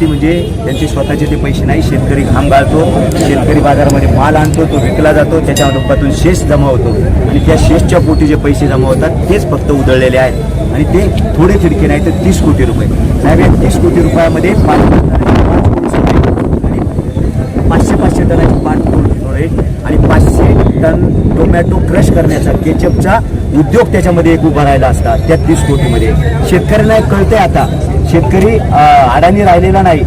ती म्हणजे त्यांचे स्वतःचे ते पैसे नाही शेतकरी घाम गाळतो शेतकरी बाजारामध्ये माल आणतो तो विकला जातो त्याच्या रूपातून शेष जमा होतो. आणि त्या शेषच्या पोटी जे पैसे जमा होतात तेच फक्त उधळलेले आहेत. आणि ते थोडे थिडके नाही तर तीस कोटी रुपये. साहेब या तीस कोटी रुपयामध्ये पाच आणि पाचशे पाचशे टनाची पाच कोटी आणि पाचशे टन टोमॅटो क्रश करण्याचा केचपचा उद्योग त्याच्यामध्ये एक उभा राहिला असता त्या तीस कोटीमध्ये. शेतकऱ्यांना एक कळतंय आता. शेतकरी अडाणी राहिलेला नाही.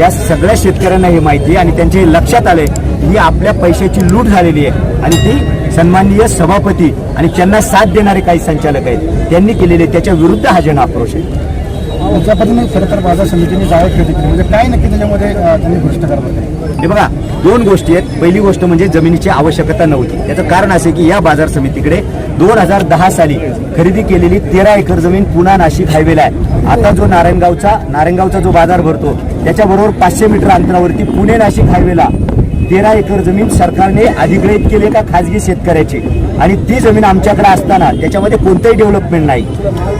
या सगळ्या शेतकऱ्यांना हे माहिती आहे आणि त्यांच्या हे लक्षात आले ही आपल्या पैशाची लूट झालेली आहे. आणि ती सन्माननीय सभापती आणि त्यांना साथ देणारे काही संचालक आहेत. त्यांनी केलेले त्याच्या विरुद्ध हा जन आक्रोश आहे. पद्धतीने खरं तर बाजार समितीने खरेदी केली म्हणजे काय नक्की त्याच्यामध्ये त्यांनी भ्रष्ट कारभार हे बघा दोन गोष्टी आहेत. पहिली गोष्ट म्हणजे जमिनीची आवश्यकता नव्हती. त्याचं कारण असे की या बाजार समितीकडे दोन हजार दहा साली खरेदी केलेली तेरा एकर जमीन पुणा नाशिक हायवेला आहे. आता जो नारायणगावचा नारायणगावचा जो बाजार भरतो त्याच्याबरोबर पाचशे मीटर अंतरावरती पुणे नाशिक हायवेला तेरा एकर जमीन सरकारने अधिग्रहित केली का खाजगी शेतकऱ्याची? आणि ती जमीन आमच्याकडे असताना त्याच्यामध्ये कोणतंही डेव्हलपमेंट नाही.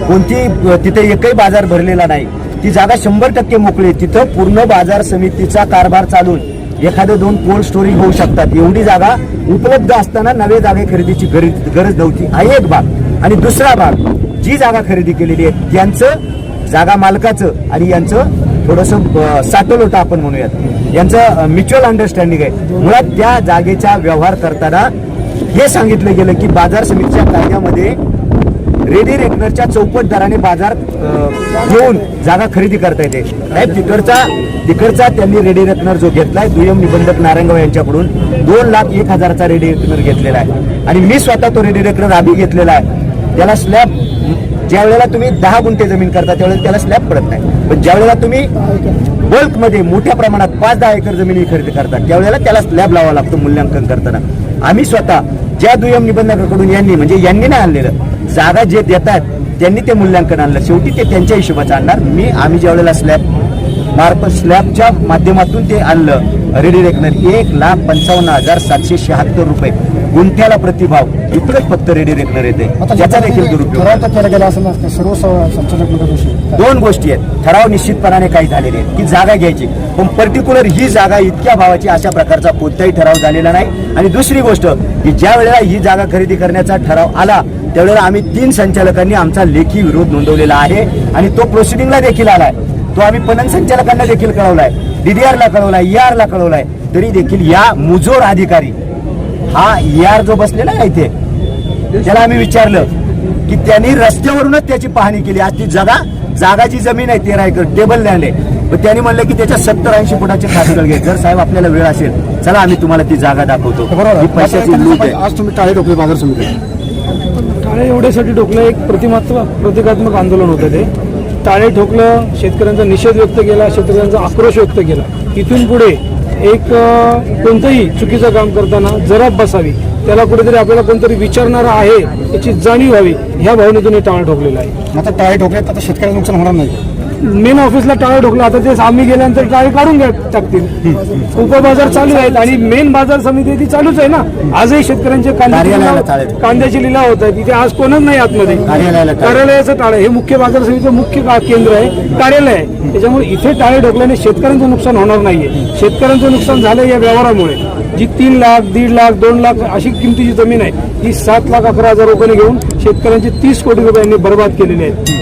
कोणती तिथे एकही बाजार भरलेला नाही. ती जागा शंभर टक्के मोकळी तिथं पूर्ण बाजार समितीचा कारभार चालून एखादं दोन कोल्ड स्टोरेज होऊ शकतात. एवढी जागा उपलब्ध असताना नवे जागे खरेदीची गरज गरज नव्हती. हा एक भाग. आणि दुसरा भाग जी जागा खरेदी केलेली आहे त्यांचं जागा मालकाचं आणि यांचं थोडंसं साटल आपण म्हणूयात. यांचं म्युच्युअल अंडरस्टँडिंग आहे. मुळात त्या जागेचा व्यवहार करताना हे सांगितलं गेलं की बाजार समितीच्या कायद्यामध्ये रेडी रेकनरच्या चौपट दराने बाजार घेऊन जागा खरेदी करता येते साहेब तिकडचा तिकडचा त्यांनी रेडी रेकनर जो घेतलाय दुय्यम निबंधक नारायणगाव यांच्याकडून दोन लाख एक हजाराचा रेडी रेकनर घेतलेला आहे. आणि मी स्वतः तो रेडी रेकनर आधी घेतलेला आहे. त्याला स्लॅब ज्या वेळेला तुम्ही दहा गुंठे जमीन करता त्यावेळेला त्याला स्लॅब पडत नाही. पण ज्या वेळेला तुम्ही बल्कमध्ये मोठ्या प्रमाणात पाच दहा एकर जमिनी खरेदी करता त्यावेळेला त्याला स्लॅब लावावा लागतो मूल्यांकन करताना. आम्ही स्वतः ज्या दुय्यम निबंधकाकडून यांनी म्हणजे यांनी नाही आणलेलं जागा जे देतात त्यांनी ते मूल्यांकन आणलं. शेवटी ते त्यांच्या हिशोबाचं आणणार. मी आम्ही ज्या वेळेला स्लॅब मार्फत स्लॅबच्या माध्यमातून ते आणलं रेडी रेकनर एक लाख पंचावन्न हजार सातशे शहात्तर रुपये. गुंठ्याला प्रतिभाव. इतकंच फक्त रेडी रेकनर येते. त्याचा देखील दुरुपयोग सर्व दोन गोष्टी आहेत. ठराव निश्चितपणाने काही झालेले आहेत. की जागा घ्यायची. पण पर्टिक्युलर ही जागा इतक्या भावाची अशा प्रकारचा कोणताही ठराव झालेला नाही. आणि दुसरी गोष्ट की ज्या वेळेला ही जागा खरेदी करण्याचा ठराव आला त्यावेळेला आम्ही तीन संचालकांनी आमचा लेखी विरोध नोंदवलेला आहे आणि तो प्रोसिडिंगला देखील आलाय. तो आम्ही पणन संचालकांना देखील कळवलाय डीडीआर ला कळवलाय ER ला कळवलाय तरी देखील या मुजोर अधिकारी हा ER जो बसलेला आहे इथे त्याला आम्ही विचारलं की त्यांनी रस्त्यावरूनच त्याची पाहणी केली. आज ती जागा जागाची जमीन आहे तेरा एकर टेबल लँड आहे पण त्यांनी म्हणलं की त्याच्या सत्तर ऐंशी फुटाचे खासगळ घे. जर साहेब आपल्याला वेळ असेल चला आम्ही तुम्हाला ती जागा दाखवतो. बरोबर. पैशाची लूट आहे. आज तुम्ही टाळे टोकले बाजार समिती. टाळे एवढ्यासाठी ठोकलं एक प्रतिमात्मक प्रतिकात्मक आंदोलन होतं ते. टाळे ठोकलं शेतकऱ्यांचा निषेध व्यक्त केला शेतकऱ्यांचा आक्रोश व्यक्त केला. इथून पुढे एक कोणतंही चुकीचं काम करताना जराब बसावी. त्याला कुठेतरी आपल्याला कोणतरी विचारणारा आहे याची जाणीव व्हावी. ह्या भावनेतून हे टाळं ठोकलेलं आहे. आता टाळे ठोकले तर आता शेतकऱ्यांचं नुकसान होणार नाही. मेन ऑफिसला टाळे ठोकलं आता ते आम्ही गेल्यानंतर टाळे काढून घ्या टाकतील. उपबाजार चालू आहेत आणि मेन बाजार समिती आहे ती चालूच आहे ना. आजही शेतकऱ्यांचे कांद्याचे लिलाव- टाळे. कांद्याचे लिलाव होत आहेत. तिथे आज कोणच नाही आतमध्ये. कार्यालयाचं टाळे हे मुख्य बाजार समितीचं मुख्य केंद्र आहे. कार्यालय आहे. त्याच्यामुळे इथे टाळे ढोकल्याने शेतकऱ्यांचं नुकसान होणार नाहीये. शेतकऱ्यांचं नुकसान झालं या व्यवहारामुळे. जी तीन लाख दीड लाख दोन लाख अशी किमतीची जमीन आहे ही सात लाख अकरा हजार रुपयाने घेऊन शेतकऱ्यांचे तीस कोटी रुपयांनी बर्बाद केलेली आहे